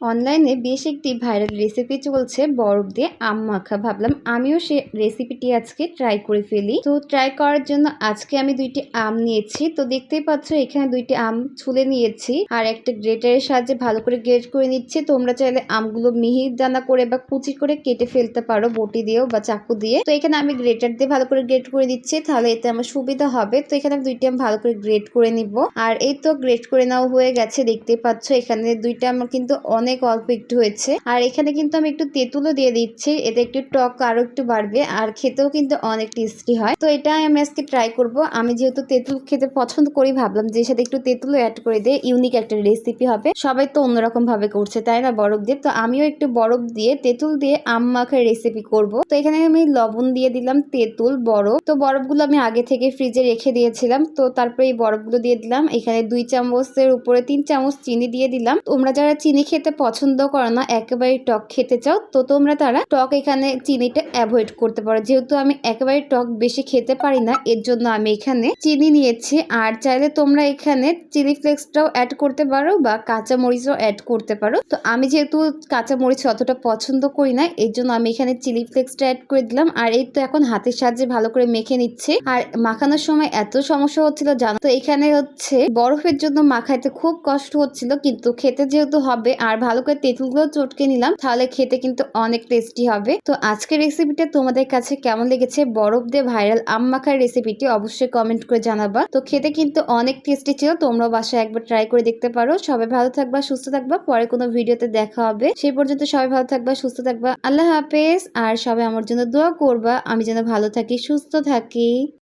অনলাইনে বেশ একটি ভাইরাল রেসিপি চলছে, বরফ দিয়ে আম মাখা। ভাবলাম আমিও সে রেসিপিটি আজকে ট্রাই করে ফেলি। তো ট্রাই করার জন্য আজকে আমি দুইটি আম নিয়েছি। তো দেখতেই পাচ্ছ, এখানে দুইটি আম ছুলে নিয়েছি। আর একটা গ্রেটারের সাহায্যে ভালো করে গ্রেট করে নিচ্ছি। তোমরা চাইলে আমগুলো মিহির দানা করে বা কুচি করে কেটে ফেলতে পারো, বটি দিয়েও বা চাকু দিয়ে। তো এখানে আমি গ্রেটার দিয়ে ভালো করে গ্রেট করে দিচ্ছি, তাহলে এতে আমার সুবিধা হবে। তো এখানে আমি দুইটি আম ভালো করে গ্রেট করে নিব। আর এই তো গ্রেট করে নেওয়া হয়ে গেছে, দেখতেই পাচ্ছ, এখানে দুইটা আমার কিন্তু অনেক অল্প একটু হয়েছে। আর এখানে কিন্তু আমি একটু তেঁতুলও দিয়ে দিচ্ছি। এতে একটু টক আরও একটু বাড়বে আর খেতেও কিন্তু অনেক টেস্টি হয়। তো এটা আমি আজকে ট্রাই করব। আমি যেহেতু তেঁতুল খেতে পছন্দ করি, ভাবলাম যে সাথে একটু তেঁতুলও অ্যাড করে দিয়ে ইউনিক একটা রেসিপি হবে। সবাই তো অন্যরকম ভাবে করছে, তাই না বরফ দিয়ে? তো আমিও একটু বরফ দিয়ে, তেঁতুল দিয়ে আম মাখার রেসিপি করব। তো এখানে আমি লবণ দিয়ে দিলাম তেঁতুল বরফ তো বরফগুলো আমি আগে থেকে ফ্রিজে রেখে দিয়েছিলাম। তো তারপরে এই বরফগুলো দিয়ে দিলাম। এখানে দুই চামচের উপরে তিন চামচ চিনি দিয়ে দিলাম। তোমরা যারা চিনি খেতে পছন্দ করো না, একেবারে টক খেতে চাও, তো তোমরা তারা টক এখানে চিনিটা অ্যাভয়েড করতে পারো। যেহেতু আমি একেবারে টক বেশি খেতে পারি না, এর জন্য আমি এখানে চিনি নিয়েছি। আর চাইলে তোমরা এখানে চিলি ফ্লেক্সটাও অ্যাড করতে পারো বা কাঁচা মরিচও অ্যাড করতে পারো। তো আমি যেহেতু কাঁচা মরিচ অতটা পছন্দ করি না, এর জন্য আমি এখানে চিলি ফ্লেক্সটা অ্যাড করে দিলাম। আর এই তো এখন হাতের সাহায্যে ভালো করে মেখে নিচ্ছে। আর মাখানোর সময় এত সমস্যা হচ্ছিল জানো তো, এখানে হচ্ছে বরফের জন্য মাখাইতে খুব কষ্ট হচ্ছিল, কিন্তু খেতে যেহেতু হবে, আর ভালো করে তেঁতুলগুলো চটকে নিলাম, তাহলে খেতে কিন্তু অনেক টেস্টি হবে। তো আজকের রেসিপিটা তোমাদের কাছে কেমন লেগেছে? বরফ দিয়ে ভাইরাল আম মাখার রেসিপিটি অবশ্যই কমেন্ট করে জানাবা। তো খেতে কিন্তু অনেক টেস্টি ছিল তোমরা বাসায় একবার ট্রাই করে দেখতে পারো। সবাই ভালো থাকবা, সুস্থ থাকবা, পরে কোনো ভিডিওতে দেখা হবে। সেই পর্যন্ত সবাই ভালো থাকবা, সুস্থ থাকবা। আল্লাহ হাফেজ, আর সবাই আমার জন্য দোয়া করবা। আমি যেন ভালো থাকি, সুস্থ থাকি।